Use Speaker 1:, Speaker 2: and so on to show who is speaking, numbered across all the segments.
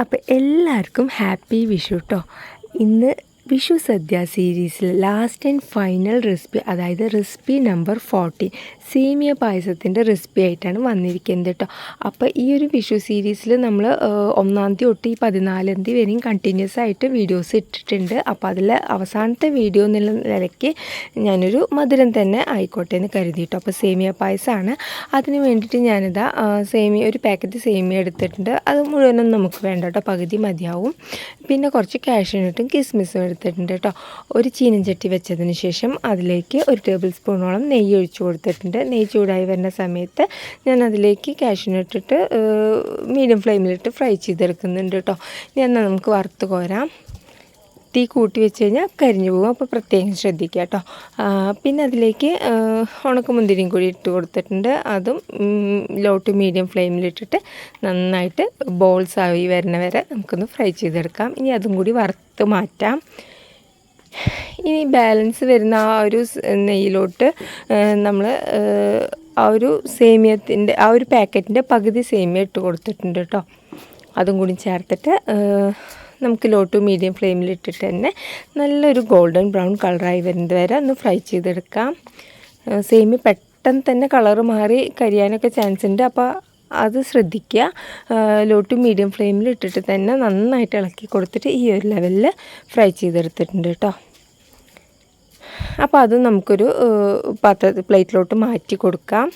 Speaker 1: അപ്പോൾ എല്ലാവർക്കും ഹാപ്പി വിഷു കേട്ടോ ഇന്ന് വിഷു സദ്യ സീരീസിൽ ലാസ്റ്റ് ആൻഡ് ഫൈനൽ റെസിപ്പി അതായത് റെസിപ്പി നമ്പർ ഫോർട്ടീൻ സേമിയ പായസത്തിന്റെ റെസിപ്പി ആയിട്ടാണ് വന്നിരിക്കുന്നത് കേട്ടോ അപ്പോൾ ഈ ഒരു വിഷു സീരീസിൽ നമ്മൾ ഒന്നാം തീയതി തൊട്ട് ഈ പതിനാലാം തീയതി വരെയും കണ്ടിന്യൂസ് ആയിട്ട് വീഡിയോസ് ഇട്ടിട്ടുണ്ട്. അപ്പോൾ അതിൽ അവസാനത്തെ വീഡിയോ എന്നുള്ള നിലയ്ക്ക് ഞാനൊരു മധുരം തന്നെ ആയിക്കോട്ടെ എന്ന് കരുതി കേട്ടോ അപ്പോൾ സേമിയ പായസമാണ്. അതിന് വേണ്ടിയിട്ട് ഞാനിതാ സേമിയ ഒരു പാക്കറ്റ് സേമിയ എടുത്തിട്ടുണ്ട്. അത് മുഴുവനും നമുക്ക് വേണ്ട കേട്ടോ പകുതി മതിയാവും. പിന്നെ കുറച്ച് കാഷ്യൂനട്ടും കിസ്മിസും എടുത്തിട്ടുണ്ട് കേട്ടോ ഒരു ചീനച്ചട്ടി വെച്ചതിന് ശേഷം അതിലേക്ക് ഒരു ടേബിൾ സ്പൂണോളം നെയ്യ് ഒഴിച്ചു കൊടുത്തിട്ടുണ്ട്. നെയ്യ് ചൂടായി വരുന്ന സമയത്ത് ഞാൻ അതിലേക്ക് കാഷ്യൂനട്ടിട്ട് മീഡിയം ഫ്ലെയിമിലിട്ട് ഫ്രൈ ചെയ്തെടുക്കുന്നുണ്ട് കേട്ടോ ഇനി നമുക്ക് വറുത്ത് കോരാം. തീ കൂട്ടി വെച്ച് കഴിഞ്ഞാൽ കരിഞ്ഞു പോകും. അപ്പോൾ പ്രത്യേകം ശ്രദ്ധിക്കുക കേട്ടോ. പിന്നെ അതിലേക്ക് ഉണക്കമുന്തിരിയും കൂടി ഇട്ട് കൊടുത്തിട്ടുണ്ട്. അതും ലോ ടു മീഡിയം ഫ്ലെയിമിലിട്ടിട്ട് നന്നായിട്ട് ബോൾസ് ആയി വരുന്ന വരെ നമുക്കൊന്ന് ഫ്രൈ ചെയ്തെടുക്കാം. ഇനി അതും കൂടി വറുത്ത് മാറ്റാം. ഇനി ബാലൻസ് വരുന്ന ആ ഒരു നെയ്യിലോട്ട് നമ്മൾ ആ ഒരു സേമിയത്തിന്റെ ആ ഒരു പാക്കറ്റിന്റെ പകുതി സേമിയ ഇട്ട് കൊടുത്തിട്ടുണ്ട് കേട്ടോ. അതും കൂടി ചേർത്തിട്ട് നമുക്ക് ലോ ടു മീഡിയം ഫ്ലെയിമിലിട്ടിട്ട് തന്നെ നല്ലൊരു ഗോൾഡൻ ബ്രൗൺ കളറായി വരുന്നത് വരെ ഒന്ന് ഫ്രൈ ചെയ്തെടുക്കാം. സേമി പെട്ടെന്ന് തന്നെ കളറ് മാറി കരിയാനൊക്കെ ചാൻസ് ഉണ്ട്. അപ്പോൾ അത് ശ്രദ്ധിക്കുക. ലോ ടു മീഡിയം ഫ്ലെയിമിൽ ഇട്ടിട്ട് തന്നെ നന്നായിട്ട് ഇളക്കി കൊടുത്തിട്ട് ഈ ഒരു ലെവലിൽ ഫ്രൈ ചെയ്തെടുത്തിട്ടുണ്ട് കേട്ടോ അപ്പോൾ അത് നമുക്കൊരു പാത്ര പ്ലേറ്റിലോട്ട് മാറ്റി കൊടുക്കാം.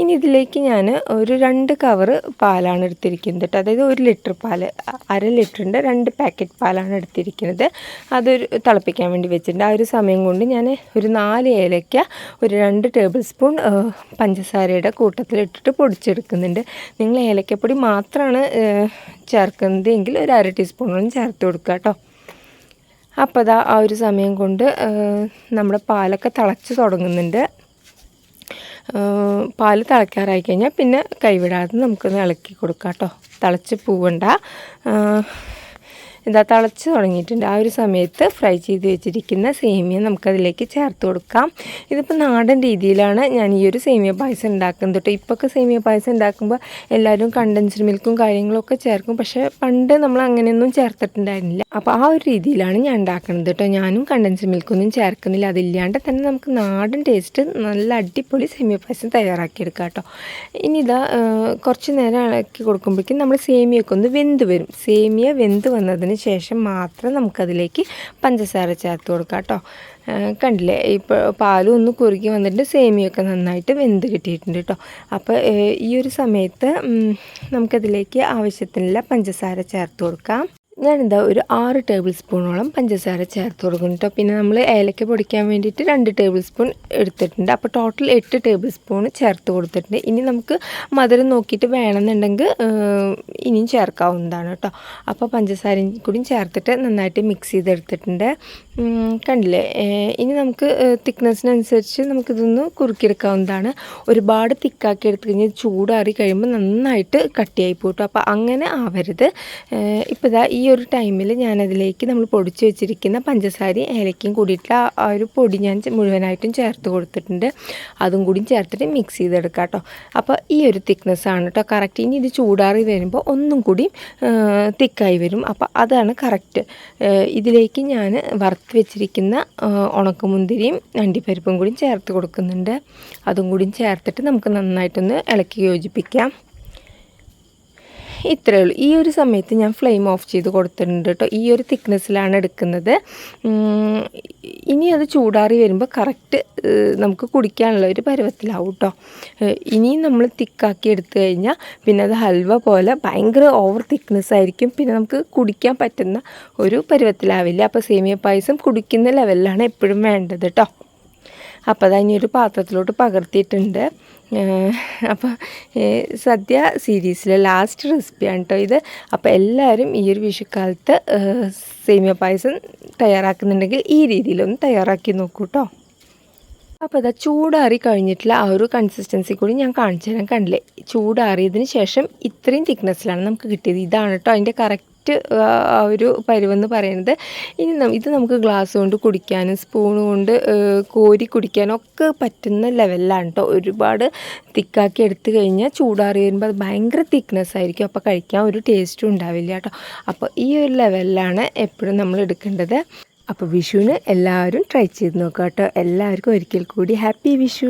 Speaker 1: ഇനി ഇതിലേക്ക് ഞാൻ ഒരു രണ്ട് കവറ് പാലാണ് എടുത്തിരിക്കുന്നത് കേട്ടോ. അതായത് ഒരു ലിറ്റർ പാൽ അര ലിറ്ററിന്റെ രണ്ട് പാക്കറ്റ് പാലാണ് എടുത്തിരിക്കുന്നത്. അതൊരു തിളപ്പിക്കാൻ വേണ്ടി വെച്ചിട്ടുണ്ട്. ആ ഒരു സമയം കൊണ്ട് ഞാൻ ഒരു നാല് ഏലയ്ക്ക ഒരു രണ്ട് ടേബിൾ സ്പൂൺ പഞ്ചസാരയുടെ കൂട്ടത്തിലിട്ടിട്ട് പൊടിച്ചെടുക്കുന്നുണ്ട്. നിങ്ങൾ ഏലക്കപ്പൊടി മാത്രമാണ് ചേർക്കുന്നത് എങ്കിൽ ഒരു അര ടീസ്പൂണോളം ചേർത്ത് കൊടുക്കുക കേട്ടോ. അപ്പോൾ അതാ ആ ഒരു സമയം കൊണ്ട് നമ്മുടെ പാലൊക്കെ തിളച്ച് തുടങ്ങുന്നുണ്ട്. ആ, തിളക്കാറായി കഴിഞ്ഞാൽ പിന്നെ കൈവിടാതെ നമുക്കൊന്ന് ഇളക്കി കൊടുക്കാം കേട്ടോ തിളച്ച് പോവണ്ട. എന്താ തിളച്ച് തുടങ്ങിയിട്ടുണ്ട്. ആ ഒരു സമയത്ത് ഫ്രൈ ചെയ്ത് വെച്ചിരിക്കുന്ന സേമിയ നമുക്കതിലേക്ക് ചേർത്ത് കൊടുക്കാം. ഇതിപ്പോൾ നാടൻ രീതിയിലാണ് ഞാൻ ഈ ഒരു സേമിയ പായസം ഉണ്ടാക്കുന്നത് കേട്ടോ ഇപ്പോഴൊക്കെ സേമിയ പായസം ഉണ്ടാക്കുമ്പോൾ എല്ലാവരും കണ്ടൻസ്ഡ് മിൽക്കും കാര്യങ്ങളൊക്കെ ചേർക്കും. പക്ഷേ പണ്ട് നമ്മൾ അങ്ങനെയൊന്നും ചേർത്തിട്ടുണ്ടായിരുന്നില്ല. അപ്പോൾ ആ ഒരു രീതിയിലാണ് ഞാൻ ഉണ്ടാക്കുന്നത് കേട്ടോ ഞാനും കണ്ടൻസ്ഡ് മിൽക്കൊന്നും ചേർക്കുന്നില്ല. അതില്ലാണ്ട് തന്നെ നമുക്ക് നാടൻ ടേസ്റ്റ് നല്ല അടിപൊളി സേമിയ പായസം തയ്യാറാക്കിയെടുക്കാം കേട്ടോ ഇനി ഇതാ കുറച്ച് നേരം ഇളക്കി കൊടുക്കുമ്പോഴേക്കും നമ്മൾ സേമിയൊക്കെ ഒന്ന് വെന്ത് വരും. സേമിയ വെന്ത് വന്നതിന് ശേഷം മാത്രം നമുക്കതിലേക്ക് പഞ്ചസാര ചേർത്ത് കൊടുക്കാം കേട്ടോ. കണ്ടില്ലേ? ഇപ്പോൾ പാലും ഒന്ന് കുറുകി വന്നിട്ട് സേമിയൊക്കെ നന്നായിട്ട് വെന്ത് കിട്ടിയിട്ടുണ്ട് കേട്ടോ. അപ്പോൾ ഈ ഒരു സമയത്ത് നമുക്കതിലേക്ക് ആവശ്യത്തിനുള്ള പഞ്ചസാര ചേർത്ത് കൊടുക്കാം. ഞാനിതാ ഒരു ആറ് ടേബിൾ സ്പൂണോളം പഞ്ചസാര ചേർത്ത് കൊടുക്കുന്നു കേട്ടോ പിന്നെ നമ്മൾ ഏലക്ക പൊടിക്കാൻ വേണ്ടിയിട്ട് രണ്ട് ടേബിൾ സ്പൂൺ എടുത്തിട്ടുണ്ട്. അപ്പോൾ ടോട്ടൽ എട്ട് ടേബിൾ സ്പൂൺ ചേർത്ത് കൊടുത്തിട്ടുണ്ട്. ഇനി നമുക്ക് മധുരം നോക്കിയിട്ട് വേണമെന്നുണ്ടെങ്കിൽ ഇനിയും ചേർക്കാവുന്നതാണ് കേട്ടോ അപ്പോൾ പഞ്ചസാരയും കൂടി ചേർത്തിട്ട് നന്നായിട്ട് മിക്സ് ചെയ്തെടുത്തിട്ടുണ്ട്. കണ്ടില്ലേ? ഇനി നമുക്ക് തിക്നെസ്സിനനുസരിച്ച് നമുക്കിതൊന്ന് കുറുക്കിയെടുക്കാവുന്നതാണ്. ഒരുപാട് തിക്കാക്കി എടുത്തു കഴിഞ്ഞാൽ ചൂടാറി കഴിയുമ്പോൾ നന്നായിട്ട് കട്ടിയായി പോയിട്ടു അപ്പോൾ അങ്ങനെ ആവരുത്. ഇപ്പോൾ ഇതാ ഈ ഒരു ടൈമിൽ ഞാനതിലേക്ക് നമ്മൾ പൊടിച്ച് വെച്ചിരിക്കുന്ന പഞ്ചസാരയും ഏലക്കയും കൂടിയിട്ടുള്ള ആ- ഒരു പൊടി ഞാൻ മുഴുവനായിട്ടും ചേർത്ത് കൊടുത്തിട്ടുണ്ട്. അതും കൂടി ചേർത്തിട്ട് മിക്സ് ചെയ്തെടുക്കാം കേട്ടോ. അപ്പോൾ ഈ ഒരു തിക്നെസ് ആണ് കേട്ടോ. കറക്റ്റ് ഇനി ഇത് ചൂടാറി വരുമ്പോൾ ഒന്നും കൂടി തിക്കായി വരും. അപ്പോൾ അതാണ് കറക്റ്റ് ഇതിലേക്ക് ഞാൻ വറുത്ത് വെച്ചിരിക്കുന്ന ഉണക്കമുന്തിരിയും അണ്ടിപ്പരിപ്പും കൂടി ചേർത്ത് കൊടുക്കുന്നുണ്ട്. അതും കൂടി ചേർത്തിട്ട് നമുക്ക് നന്നായിട്ടൊന്ന് ഇളക്കി യോജിപ്പിക്കാം. ഇത്രയേ ഉള്ളൂ. ഈ ഒരു സമയത്ത് ഞാൻ ഫ്ലെയിം ഓഫ് ചെയ്ത് കൊടുത്തിട്ടുണ്ട് കേട്ടോ ഈ ഒരു തിക്നെസ്സിലാണ് എടുക്കുന്നത്. ഇനി അത് ചൂടാറി വരുമ്പോൾ കറക്റ്റ് നമുക്ക് കുടിക്കാനുള്ള ഒരു പരുവത്തിലാവും കേട്ടോ ഇനിയും നമ്മൾ തിക്കാക്കി എടുത്തു കഴിഞ്ഞാൽ പിന്നെ അത് ഹൽവ പോലെ ഭയങ്കര ഓവർ തിക്നെസ് ആയിരിക്കും. പിന്നെ നമുക്ക് കുടിക്കാൻ പറ്റുന്ന ഒരു പരുവത്തിലാവില്ല. അപ്പോൾ സേമിയ പായസം കുടിക്കുന്ന ലെവലിലാണ് എപ്പോഴും വേണ്ടത് കേട്ടോ അപ്പോൾ അത് ഇനി ഒരു പാത്രത്തിലോട്ട് പകർത്തിയിട്ടുണ്ട്. അപ്പോൾ സദ്യ സീരീസിലെ ലാസ്റ്റ് റെസിപ്പിയാണ് കേട്ടോ ഇത്. അപ്പോൾ എല്ലാവരും ഈ ഒരു വിഷുക്കാലത്ത് സേമിയ പായസം തയ്യാറാക്കുന്നുണ്ടെങ്കിൽ ഈ രീതിയിലൊന്ന് തയ്യാറാക്കി നോക്കൂ കേട്ടോ അപ്പോൾ ഇതാ ചൂടാറി കഴിഞ്ഞിട്ടുള്ള ആ ഒരു കൺസിസ്റ്റൻസി കൂടി ഞാൻ കാണിച്ചു തരാൻ കണ്ടില്ലേ? ചൂടാറിയതിന് ശേഷം ഇത്രയും തിക്നെസ്സിലാണ് നമുക്ക് കിട്ടിയത്. ഇതാണ് കേട്ടോ അതിന്റെ കറക്റ്റ് ആ ഒരു പരുവെന്ന് പറയുന്നത്. ഇനി ഇത് നമുക്ക് ഗ്ലാസ് കൊണ്ട് കുടിക്കാനും സ്പൂൺ കൊണ്ട് കോരി കുടിക്കാനും ഒക്കെ പറ്റുന്ന ലെവലിലാണ് കേട്ടോ ഒരുപാട് തിക്കാക്കി എടുത്തു കഴിഞ്ഞാൽ ചൂടാറി വരുമ്പോൾ അത് ഭയങ്കര തിക്നെസ് ആയിരിക്കും. അപ്പോൾ കഴിക്കാൻ ഒരു ടേസ്റ്റും ഉണ്ടാവില്ല കേട്ടോ അപ്പോൾ ഈ ഒരു ലെവലിലാണ് എപ്പോഴും നമ്മൾ എടുക്കേണ്ടത്. അപ്പോൾ വിഷുവിന് എല്ലാവരും ട്രൈ ചെയ്ത് നോക്കാം കേട്ടോ. എല്ലാവർക്കും ഒരിക്കൽ കൂടി ഹാപ്പി വിഷു.